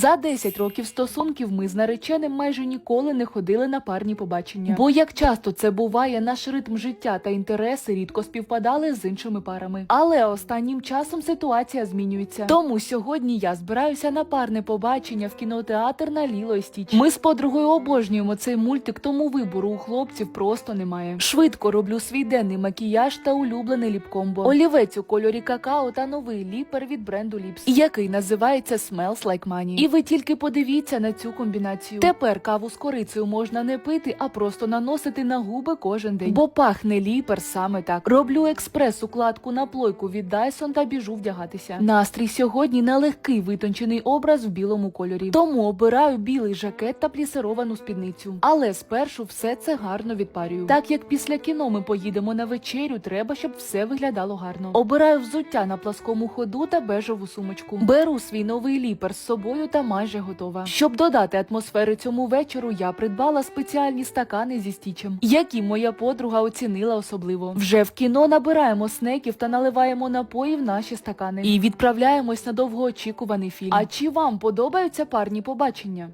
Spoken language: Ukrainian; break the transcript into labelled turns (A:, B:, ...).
A: За 10 років стосунків ми з нареченим майже ніколи не ходили на парні побачення. Бо як часто це буває, наш ритм життя та інтереси рідко співпадали з іншими парами. Але останнім часом ситуація змінюється. Тому сьогодні я збираюся на парне побачення в кінотеатр на Ліло і Стіч. Ми з подругою обожнюємо цей мультик, тому вибору у хлопців просто немає. Швидко роблю свій денний макіяж та улюблений ліпкомбо. Олівець у кольорі какао та новий ліпер від бренду Lips, який називається Smells Like Money. І ви тільки подивіться на цю комбінацію. Тепер каву з корицею можна не пити, а просто наносити на губи кожен день. Бо пахне ліпер саме так. Роблю експрес-укладку на плойку від Dyson та біжу вдягатися. Настрій сьогодні на легкий витончений образ в білому кольорі. Тому обираю білий жакет та плісировану спідницю. Але спершу все це гарно відпарюю. Так як після кіно ми поїдемо на вечерю, треба, щоб все виглядало гарно. Обираю взуття на пласкому ходу та бежеву сумочку. Беру свій новий ліпер з собою та майже готова. Щоб додати атмосфери цьому вечору, я придбала спеціальні стакани зі стічем, які моя подруга оцінила особливо. Вже в кіно набираємо снеків та наливаємо напої в наші стакани і відправляємось на довгоочікуваний фільм. А чи вам подобаються парні побачення?